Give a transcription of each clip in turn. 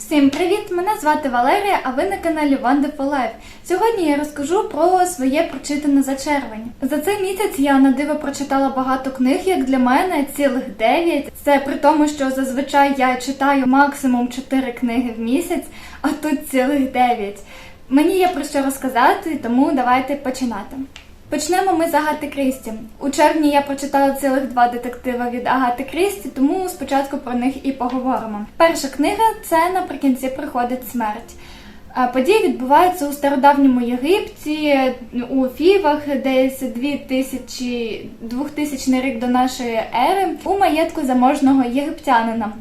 Всім привіт! Мене звати Валерія, а ви на каналі Wonderful Life. Сьогодні я розкажу про своє прочитане за червень. За цей місяць я на диво прочитала багато книг, як для мене цілих 9. Це при тому, що зазвичай я читаю максимум 4 книги в місяць, а тут цілих 9. Мені є про що розказати, тому давайте починати. Почнемо ми з Агати Крісті. У червні я прочитала цілих два детектива від Агати Крісті, тому спочатку про них і поговоримо. Перша книга це наприкінці приходить смерть. Події відбуваються у стародавньому Єгипті, у Фівах, десь 2000, 2000 рік до нашої ери, у маєтку заможного єгиптянина.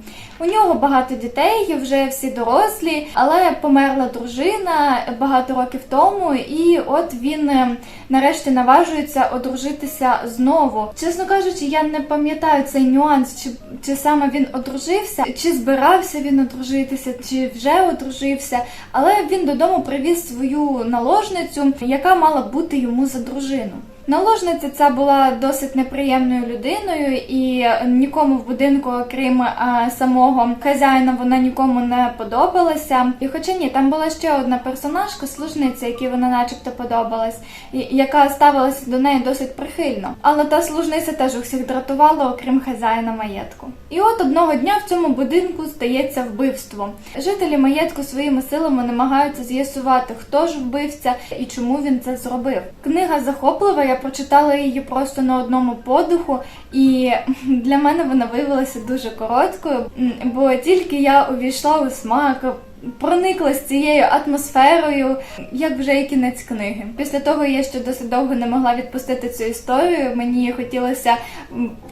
У нього багато дітей, вже всі дорослі, але померла дружина багато років тому, і от він е, нарешті наважується одружитися знову. Чесно кажучи, я не пам'ятаю цей нюанс, чи, чи саме він одружився, чи збирався він одружитися, чи вже одружився. Але він додому привіз свою наложницю, яка мала бути йому за дружину. Наложниця ця була досить неприємною людиною, і нікому в будинку, окрім а, самого хазяїна, вона нікому не подобалася. І хоча ні, там була ще одна персонажка, служниця, якій вона начебто подобалась, яка ставилася до неї досить прихильно. Але та служниця теж усіх дратувала, окрім хазяїна маєтку. І от одного дня в цьому будинку стається вбивство. Жителі маєтку своїми силами намагаються з'ясувати, хто ж вбивця і чому він це зробив. Книга захоплива. Я прочитала її просто на одному подиху, і для мене вона виявилася дуже короткою, бо тільки я увійшла у смак. Прониклась цією атмосферою, як вже і кінець книги. Після того я ще досить довго не могла відпустити цю історію. Мені хотілося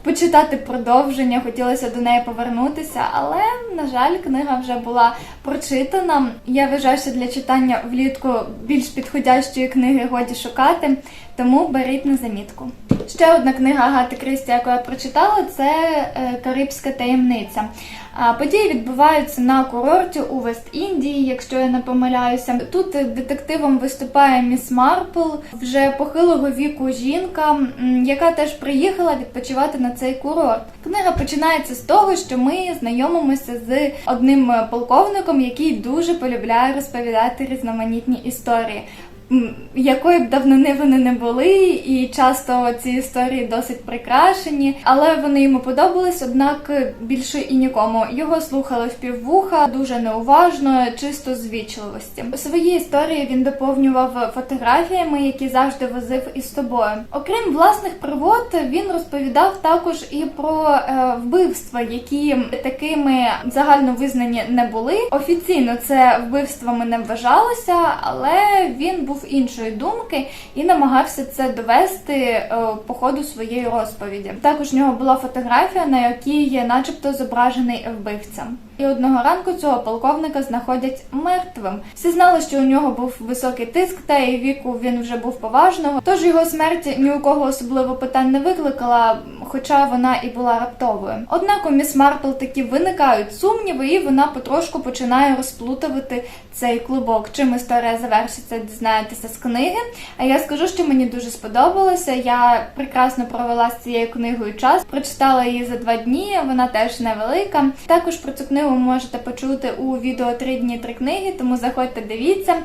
почитати продовження, хотілося до неї повернутися, але на жаль, книга вже була прочитана. Я вважаю, що для читання влітку більш підходящої книги годі шукати, тому беріть на замітку. Ще одна книга Агати Крісті, яку я прочитала, це е, Карибська таємниця. Події відбуваються на курорті у Вест-Індії, якщо я не помиляюся. Тут детективом виступає міс Марпл, вже похилого віку жінка, яка теж приїхала відпочивати на цей курорт. Книга починається з того, що ми знайомимося з одним полковником, який дуже полюбляє розповідати різноманітні історії. Якої б давнини вони не були, і часто ці історії досить прикрашені, але вони йому подобались, однак більше і нікому. Його слухали впіввуха, дуже неуважно, чисто з вічливості. Свої історії він доповнював фотографіями, які завжди возив із собою. Окрім власних пригод, він розповідав також і про е, вбивства, які такими загально визнані не були. Офіційно це вбивствами не вважалося, але він був іншої думки і намагався це довести е, по ходу своєї розповіді. Також в нього була фотографія, на якій є начебто зображений вбивця. І одного ранку цього полковника знаходять мертвим. Всі знали, що у нього був високий тиск, та і віку він вже був поважного. Тож його смерть ні у кого особливо питань не викликала, хоча вона і була раптовою. Однак у міс Марпл таки виникають сумніви, і вона потрошку починає розплутувати цей клубок. Чим історія завершиться, дізнаєтеся з книги. А я скажу, що мені дуже сподобалося. Я прекрасно провела з цією книгою час. Прочитала її за два дні. Вона теж невелика. Також про цю книгу ви можете почути у відео три дні три книги, тому заходьте, дивіться.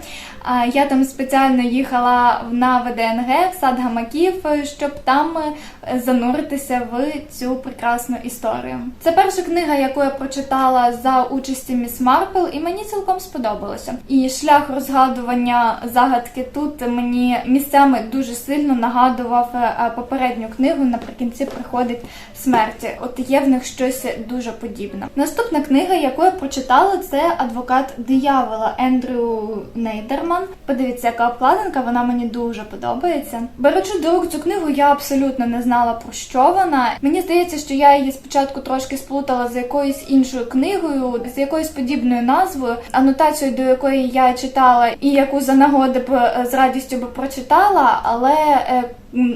Я там спеціально їхала на ВДНГ в сад гамаків, щоб там е, зануритися в цю прекрасну історію. Це перша книга, яку я прочитала за участі міс Марпл, і мені цілком сподобалося. І шлях розгадування загадки тут мені місцями дуже сильно нагадував е, попередню книгу. Наприкінці приходить смерті. От є в них щось дуже подібне. Наступна книга, яку я прочитала, це адвокат диявола Ендрю Нейдерман. Подивіться, яка обкладинка, вона мені дуже подобається. Беручи до рук цю книгу, я абсолютно не знала про що вона. Мені здається, що я її спочатку трошки сплутала з якоюсь іншою книгою, з якоюсь подібною назвою, анотацією до якої я читала, і яку за нагоди б е, з радістю би прочитала, але.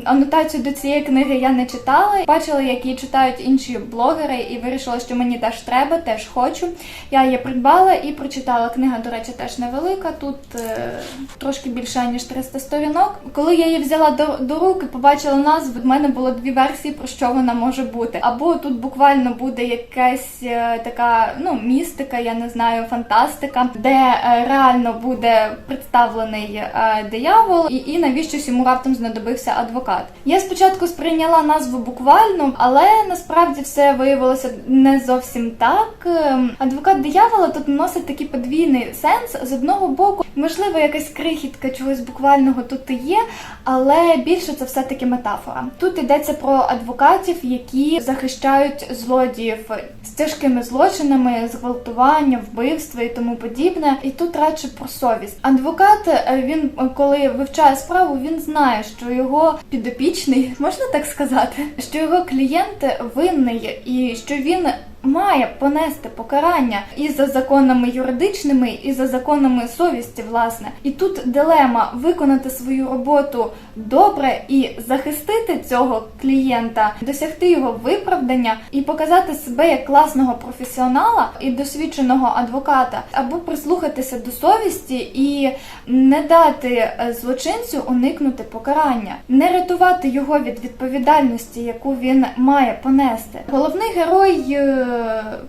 Анотацію до цієї книги я не читала. Бачила, як її читають інші блогери, і вирішила, що мені теж треба, теж хочу. Я її придбала і прочитала. Книга, до речі, теж невелика. Тут е, трошки більше ніж 300 сторінок. Коли я її взяла до, до рук і побачила назву, в мене було дві версії про що вона може бути. Або тут буквально буде якась е, така ну містика, я не знаю, фантастика, де е, реально буде представлений е, диявол, і, і навіщось йому раптом знадобився адвокат. Я спочатку сприйняла назву буквально, але насправді все виявилося не зовсім так. Ем, Адвокат диявола тут носить такий подвійний сенс. З одного боку, можливо, якась крихітка чогось буквального тут і є, але більше це все-таки метафора. Тут йдеться про адвокатів, які захищають злодіїв з тяжкими злочинами, зґвалтування, вбивства і тому подібне. І тут радше про совість. Адвокат, е, він е, коли вивчає справу, він знає, що його підопічний, можна так сказати, що його клієнт винний і що він. Має понести покарання і за законами юридичними, і за законами совісті, власне. І тут дилема виконати свою роботу добре і захистити цього клієнта, досягти його виправдання і показати себе як класного професіонала і досвідченого адвоката, або прислухатися до совісті і не дати е, злочинцю уникнути покарання, не рятувати його від відповідальності, яку він має понести. Головний герой е,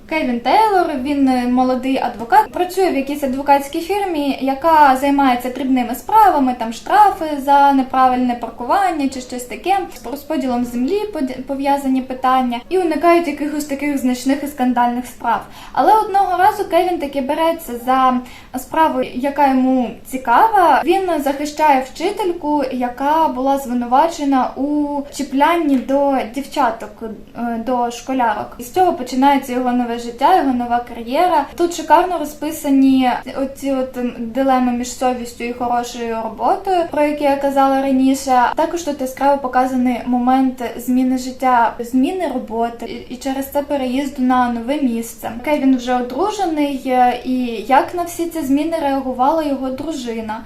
Кевін Тейлор, він е, молодий адвокат, працює в якійсь адвокатській фірмі, яка займається дрібними справами, там штрафи за неправильне паркування чи щось таке, з розподілом землі пов'язані питання і уникають якихось таких значних і скандальних справ. Але одного разу Кевін таки береться за справу, яка йому цікава. Він захищає вчительку, яка була звинувачена у чіплянні до дівчаток, е, до школярок. І з цього починається його нове життя, його нова кар'єра. Тут шикарно розписані оці от ем, дилеми між совістю і хорошою роботою, про які я казала раніше. Також тут яскраво показаний момент зміни життя, зміни роботи і- через це переїзду на нове місце. Кевін вже одружений, е, і як на всі ці зміни реагувала його дружина.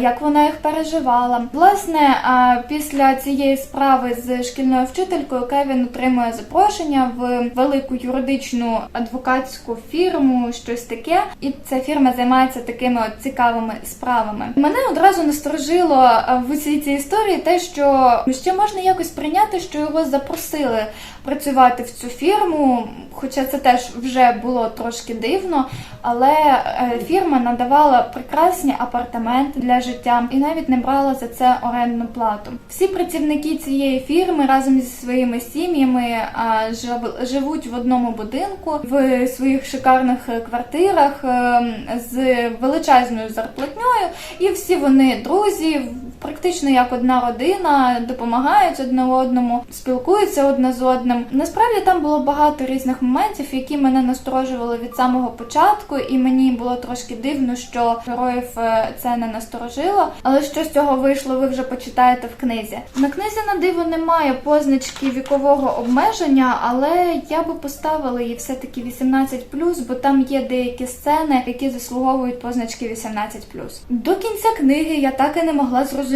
Як вона їх переживала. Власне, після цієї справи з шкільною вчителькою Кевін отримує запрошення в велику юридичну адвокатську фірму, щось таке. І ця фірма займається такими от цікавими справами. Мене одразу насторожило в усій цій історії те, що ще можна якось прийняти, що його запросили працювати в цю фірму, хоча це теж вже було трошки дивно. Але е, фірма надавала прекрасні апартаменти для життя і навіть не брала за це орендну плату. Всі працівники цієї фірми разом зі своїми сім'ями живуть в одному будинку в своїх шикарних квартирах е, з величезною зарплатньою, і всі вони друзі, практично як одна родина, допомагають одне одному, спілкуються одне з одним. Насправді там було багато різних моментів, які мене насторожували від самого початку, і мені було трошки дивно, що героїв е, це не насторожило. Але що з цього вийшло, ви вже почитаєте в книзі. На книзі на диво немає позначки вікового обмеження, але я би поставила її все-таки 18+, бо там є деякі сцени, які заслуговують позначки 18+. До кінця книги я так і не могла зрозуміти,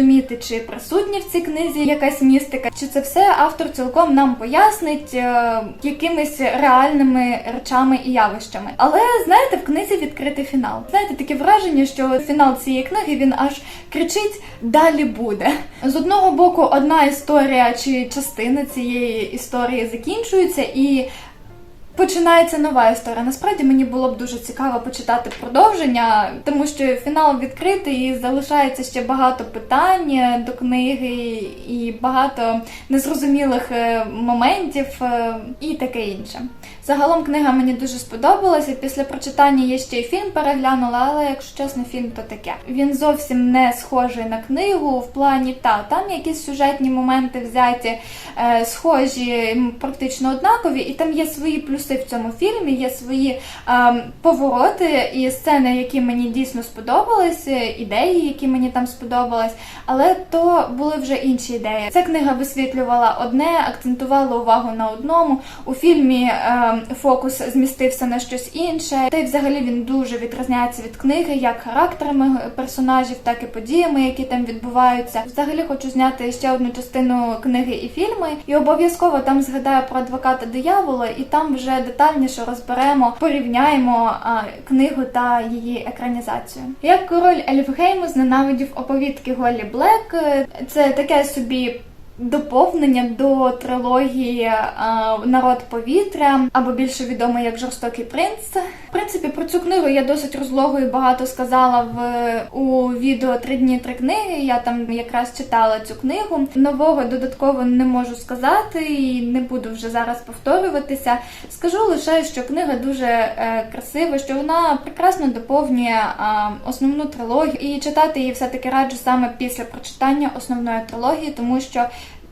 чи присутня в цій книзі якась містика, чи це все автор цілком нам пояснить е, якимись реальними речами і явищами. Але знаєте, в книзі відкритий фінал. Знаєте, таке враження, що фінал цієї книги він аж кричить далі буде. З одного боку, одна історія чи частина цієї історії закінчується і. Починається нова історія. Насправді мені було б дуже цікаво почитати продовження, тому що фінал відкритий і залишається ще багато питань до книги, і багато незрозумілих е, моментів е, і таке інше. Загалом книга мені дуже сподобалася. Після прочитання я ще й фільм переглянула, але якщо чесно, фільм то таке. Він зовсім не схожий на книгу в плані та там якісь сюжетні моменти взяті, е, схожі, практично однакові, і там є свої плюси в цьому фільмі, є свої ем, повороти і сцени, які мені дійсно сподобались, е, ідеї, які мені там сподобались, але то були вже інші ідеї. Ця книга висвітлювала одне, акцентувала увагу на одному. У фільмі ем, фокус змістився на щось інше. Та й взагалі він дуже відрізняється від книги, як характерами персонажів, так і подіями, які там відбуваються. Взагалі хочу зняти ще одну частину книги і фільми, і обов'язково там згадаю про адвоката диявола, і там вже детальніше розберемо, порівняємо а, книгу та її екранізацію. Як король Ельфгейму зненавидів оповідки Голлі Блек, е, це таке собі. Доповнення до трилогії Народ повітря або більше відомо як Жорстокий принц. В принципі, про цю книгу я досить розлого і багато сказала в у відео Три дні три книги. Я там якраз читала цю книгу. Нового додатково не можу сказати і не буду вже зараз повторюватися. Скажу лише, що книга дуже е, красива, що вона прекрасно доповнює а, основну трилогію, і читати її все таки раджу саме після прочитання основної трилогії, тому що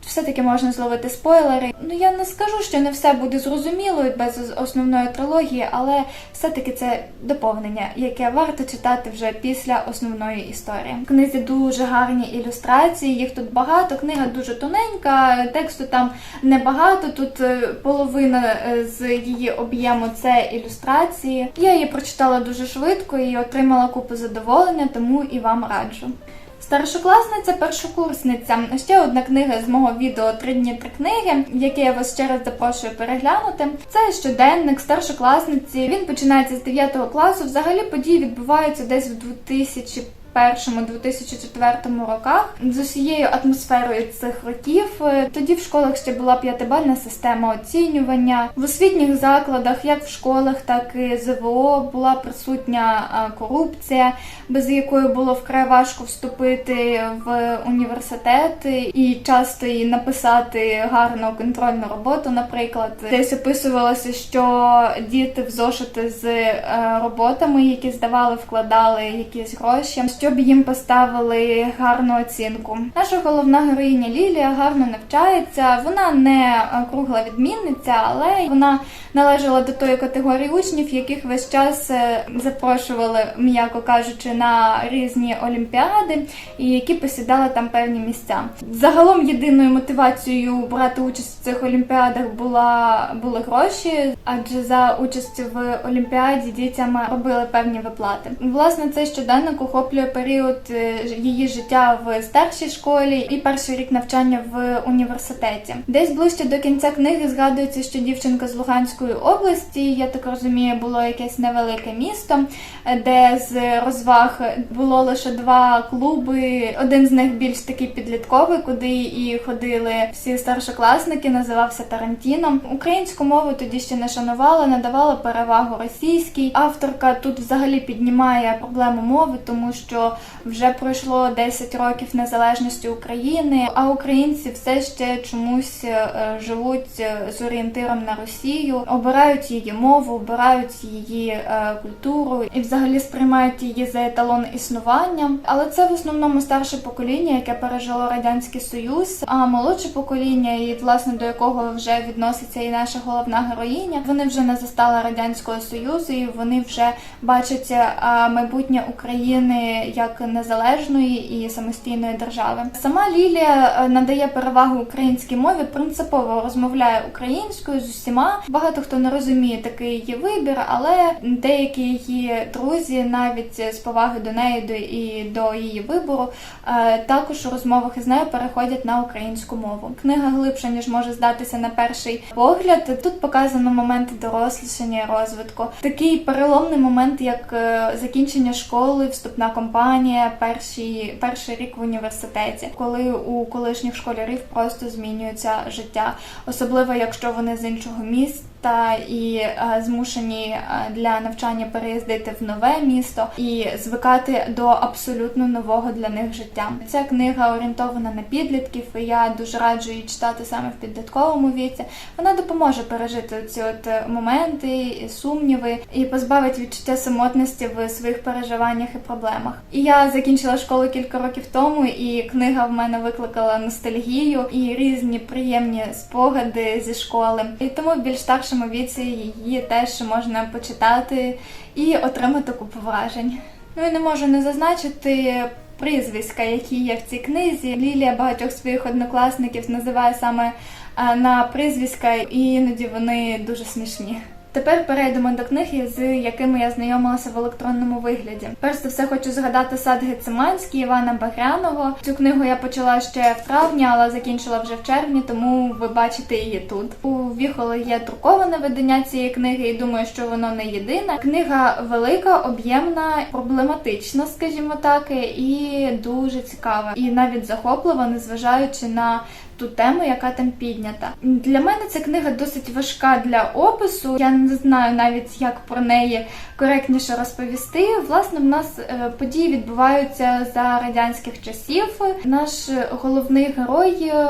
все-таки можна зловити спойлери. Ну я не скажу, що не все буде зрозуміло без основної трилогії, але все-таки це доповнення, яке варто читати вже після основної історії. В книзі дуже гарні ілюстрації, їх тут багато. Книга дуже тоненька, тексту там небагато. Тут е, половина е, з її об'єму це ілюстрації. Я її прочитала дуже швидко і отримала купу задоволення, тому і вам раджу. Старшокласниця, першокурсниця. Ще одна книга з мого відео Три дні три книги, яке я вас ще раз запрошую переглянути. Це щоденник старшокласниці. Він починається з 9 класу. Взагалі події відбуваються десь в 2000 2001-2004 роках з усією атмосферою цих років. Тоді в школах ще була п'ятибальна система оцінювання. В освітніх закладах, як в школах, так і ЗВО, була присутня корупція, без якої було вкрай важко вступити в університет і часто і написати гарну контрольну роботу. Наприклад, десь описувалося, що діти в зошити з е, роботами, які здавали, вкладали якісь гроші щоб їм поставили гарну оцінку. Наша головна героїня Лілія гарно навчається. Вона не кругла відмінниця, але вона належала до тої категорії учнів, яких весь час е, запрошували, м'яко кажучи, на різні олімпіади, і які посідали там певні місця. Загалом єдиною мотивацією брати участь в цих олімпіадах була були гроші, адже за участь в олімпіаді дітям робили певні виплати. Власне, цей щоденник охоплює період е, її життя в старшій школі і перший рік навчання в університеті. Десь ближче до кінця книги згадується, що дівчинка з Луганської області, я так розумію, було якесь невелике місто, де з розваг було лише два клуби. Один з них більш такий підлітковий, куди і ходили всі старшокласники, називався Тарантіно. Українську мову тоді ще не шанувала, надавала перевагу російській. Авторка тут взагалі піднімає проблему мови, тому що що вже пройшло 10 років незалежності України, а українці все ще чомусь е, живуть е, з орієнтиром на Росію, обирають її мову, обирають її е, культуру і взагалі сприймають її за еталон існування. Але це в основному старше покоління, яке пережило радянський союз, а молодше покоління, і власне до якого вже відноситься і наша головна героїня. Вони вже не застали радянського союзу, і вони вже бачать майбутнє України як незалежної і самостійної держави. Сама Лілія е, надає перевагу українській мові, принципово розмовляє українською з усіма. Багато хто не розуміє такий її вибір, але деякі її друзі, навіть з поваги до неї до і до її вибору, е, також у розмовах із нею переходять на українську мову. Книга глибша ніж може здатися на перший погляд. Тут показано моменти дорослішання і розвитку. Такий переломний момент, як е, закінчення школи, вступна компанія перший, перший рік в університеті, коли у колишніх школярів просто змінюється життя, особливо якщо вони з іншого міста та і е, змушені е, для навчання переїздити в нове місто і звикати до абсолютно нового для них життя. Ця книга орієнтована на підлітків. і Я дуже раджу її читати саме в підлітковому віці. Вона допоможе пережити ці от е, моменти, і сумніви і позбавить відчуття самотності в своїх переживаннях і проблемах. І я закінчила школу кілька років тому, і книга в мене викликала ностальгію і різні приємні спогади зі школи. І тому більш старша старшому віці її теж можна почитати і отримати купу вражень. Ну і не можу не зазначити прізвиська, які є в цій книзі. Лілія багатьох своїх однокласників називає саме е, на прізвиська, і іноді вони дуже смішні. Тепер перейдемо до книги, з якими я знайомилася в електронному вигляді. Перш за все хочу згадати сад Гециманський Івана Багряного. Цю книгу я почала ще в травні, але закінчила вже в червні, тому ви бачите її тут. У Віхолі є друковане видання цієї книги, і думаю, що воно не єдине. Книга велика, об'ємна, проблематична, скажімо так, і дуже цікава, і навіть захоплива, незважаючи на ту тему, яка там піднята. Для мене ця книга досить важка для опису. Я не знаю навіть, як про неї коректніше розповісти. Власне, в нас е, події відбуваються за радянських часів. Наш головний герой. е,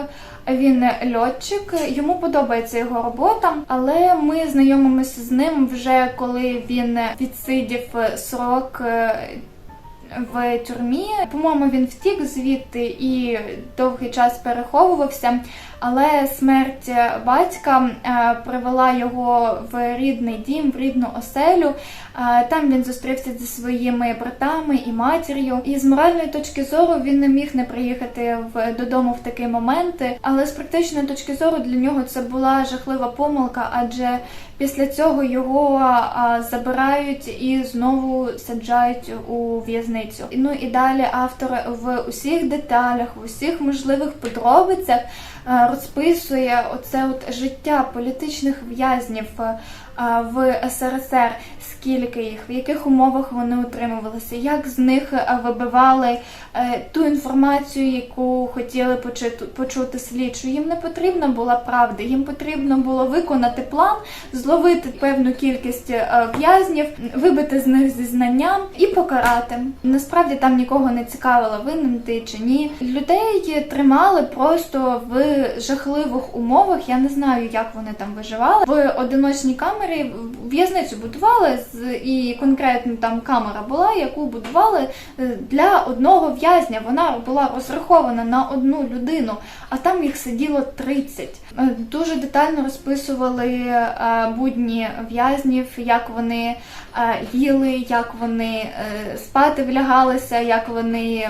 Він льотчик, йому подобається його робота, але ми знайомимося з ним вже коли він відсидів срок е, в тюрмі. По-моєму, він втік звідти і довгий час переховувався. Але смерть батька е, привела його в рідний дім, в рідну оселю. Е, Там він зустрівся зі своїми братами і матір'ю. І з моральної точки зору він не міг не приїхати додому в такі моменти. Але з практичної точки зору для нього це була жахлива помилка, адже після цього його а, забирають і знову саджають у в'язницю. Ну і далі автор в усіх деталях, в усіх можливих подробицях а, розписує оце от життя політичних в'язнів в СРСР, скільки їх, в яких умовах вони утримувалися, як з них е, вибивали е, ту інформацію, яку хотіли почути, слідчу. Їм не потрібна була правда, їм потрібно було виконати план, зловити певну кількість е, в'язнів, вибити з них зізнання і покарати. Насправді там нікого не цікавило, винен ти чи ні. Людей тримали просто в жахливих умовах. Я не знаю, як вони там виживали. В одиночній камері в'язницю будували і конкретно там камера була, яку будували е, для одного в'язня. Вона була розрахована на одну людину, а там їх сиділо 30. Е, Дуже детально розписували е, будні в'язнів, як вони їли, як вони спати влягалися, як вони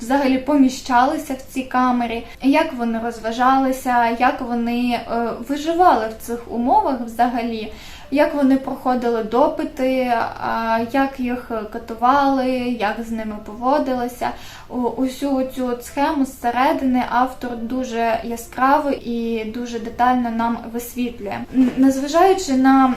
взагалі поміщалися в цій камері, як вони розважалися, як вони виживали в цих умовах взагалі. Як вони проходили допити, як їх катували, як з ними поводилися. Усю цю схему зсередини автор дуже яскраво і дуже детально нам висвітлює. Незважаючи на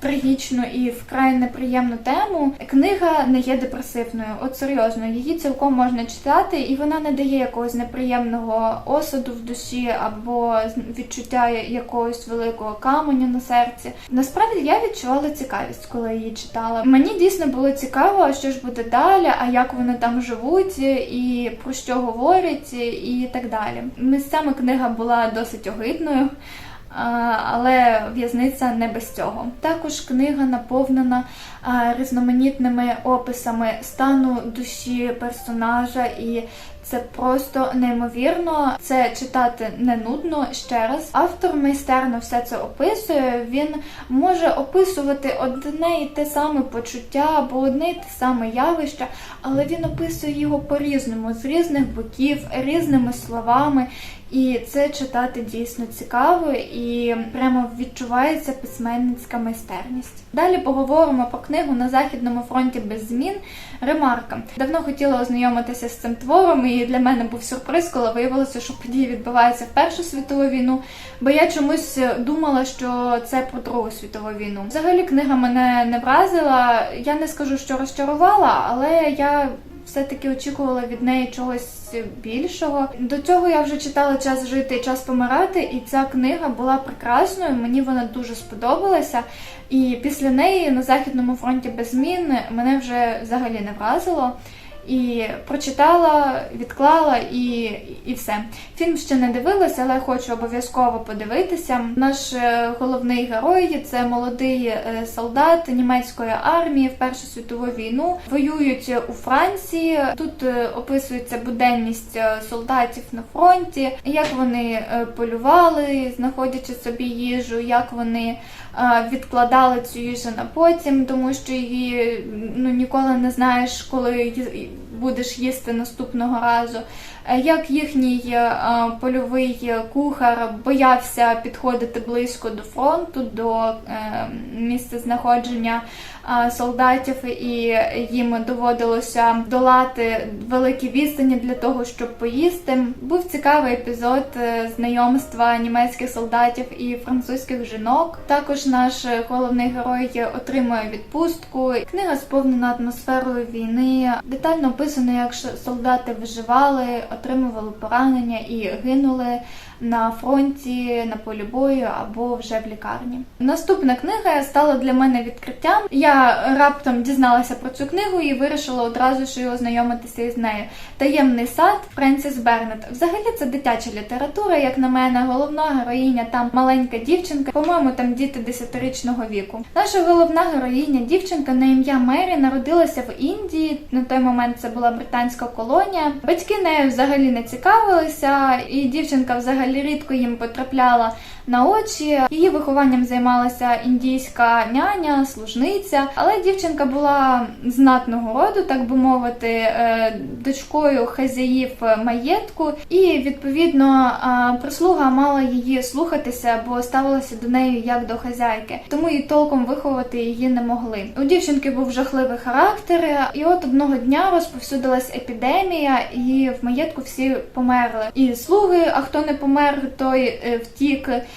трагічну і вкрай неприємну тему, книга не є депресивною. От серйозно, її цілком можна читати, і вона не дає якогось неприємного осаду в душі або відчуття якогось великого каменю на серці. Насправді я відчувала цікавість, коли її читала. Мені дійсно було цікаво, що ж буде далі, а як вони там живуть, і про що говорять, і так далі. Місцями книга була досить огидною. Але в'язниця не без цього. Також книга наповнена різноманітними описами стану душі персонажа, і це просто неймовірно. Це читати не нудно ще раз. Автор майстерно все це описує. Він може описувати одне і те саме почуття або одне і те саме явище, але він описує його по-різному, з різних боків, різними словами. І це читати дійсно цікаво і прямо відчувається письменницька майстерність. Далі поговоримо про книгу на західному фронті без змін. Ремарка. Давно хотіла ознайомитися з цим твором, і для мене був сюрприз, коли виявилося, що події відбуваються в Першу світову війну. Бо я чомусь думала, що це про Другу світову війну. Взагалі книга мене не вразила. Я не скажу, що розчарувала, але я все-таки очікувала від неї чогось більшого. До цього я вже читала час жити і час помирати, і ця книга була прекрасною. Мені вона дуже сподобалася. І після неї на західному фронті без змін мене вже взагалі не вразило. І прочитала, відклала і, і все. Фільм ще не дивилася, але хочу обов'язково подивитися. Наш е, головний герой це молодий е, солдат німецької армії в Першу світову війну. Воюють у Франції. Тут е, описується буденність солдатів на фронті, як вони полювали, знаходячи собі їжу, як вони відкладали цю їжу на потім, тому що її ну ніколи не знаєш, коли будеш їсти наступного разу. Е, Як їхній е, польовий кухар боявся підходити близько до фронту, до е, місця знаходження е, солдатів, і їм доводилося долати великі відстані для того, щоб поїсти. Був цікавий епізод е, знайомства німецьких солдатів і французьких жінок. Також наш головний герой отримує відпустку. Книга сповнена атмосферою війни. Детально описано, як солдати виживали, отримували поранення і гинули на фронті, на полі бою або вже в лікарні. Наступна книга стала для мене відкриттям. Я раптом дізналася про цю книгу і вирішила одразу ж ознайомитися із нею. Таємний сад Френсіс Бернет. Взагалі це дитяча література, як на мене. Головна героїня там маленька дівчинка. По-моєму, там діти десятирічного віку. Наша головна героїня, дівчинка на ім'я Мері, народилася в Індії. На той момент це була британська колонія. Батьки нею взагалі не цікавилися, і дівчинка взагалі рідко їм потрапляла на очі. Її вихованням займалася індійська няня, служниця, але дівчинка була знатного роду, так би мовити, е, дочкою хазяїв маєтку, і відповідно прислуга мала її слухатися, бо ставилася до неї як до хазяйки, тому і толком виховати її не могли. У дівчинки був жахливий характер, і от одного дня розповсюдилась епідемія, і в маєтку всі померли. І слуги, а хто не помер, той е, втік.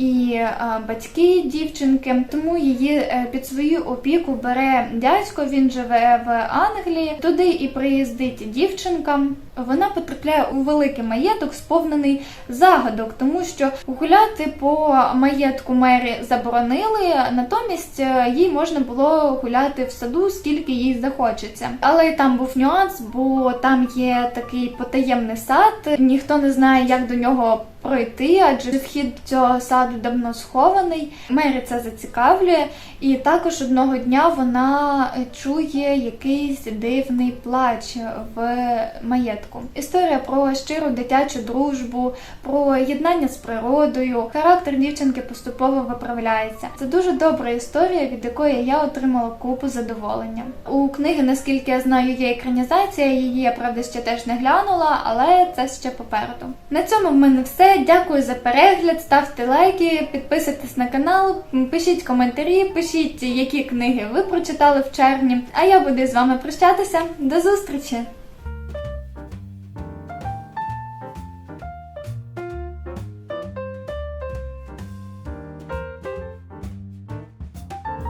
І е, батьки дівчинки, тому її е, під свою опіку бере дядько. Він живе в Англії. Туди і приїздить дівчинка. Вона потрапляє у великий маєток, сповнений загадок, тому що гуляти по маєтку мері заборонили. Натомість е, їй можна було гуляти в саду, скільки їй захочеться. Але там був нюанс, бо там є такий потаємний сад. Ніхто не знає, як до нього пройти, адже вхід цього саду давно схований. Мері це зацікавлює, і також одного дня вона е, чує якийсь дивний плач в маєтку. Історія про щиру дитячу дружбу, про єднання з природою. Характер дівчинки поступово виправляється. Це дуже добра історія, від якої я отримала купу задоволення. У книги, наскільки я знаю, є екранізація. Її я правда ще теж не глянула, але це ще попереду. На цьому в мене все. Дякую за перегляд. Ставте лайки, підписуйтесь на канал, пишіть коментарі, пишіть, які книги ви прочитали в червні. А я буду з вами прощатися. До зустрічі!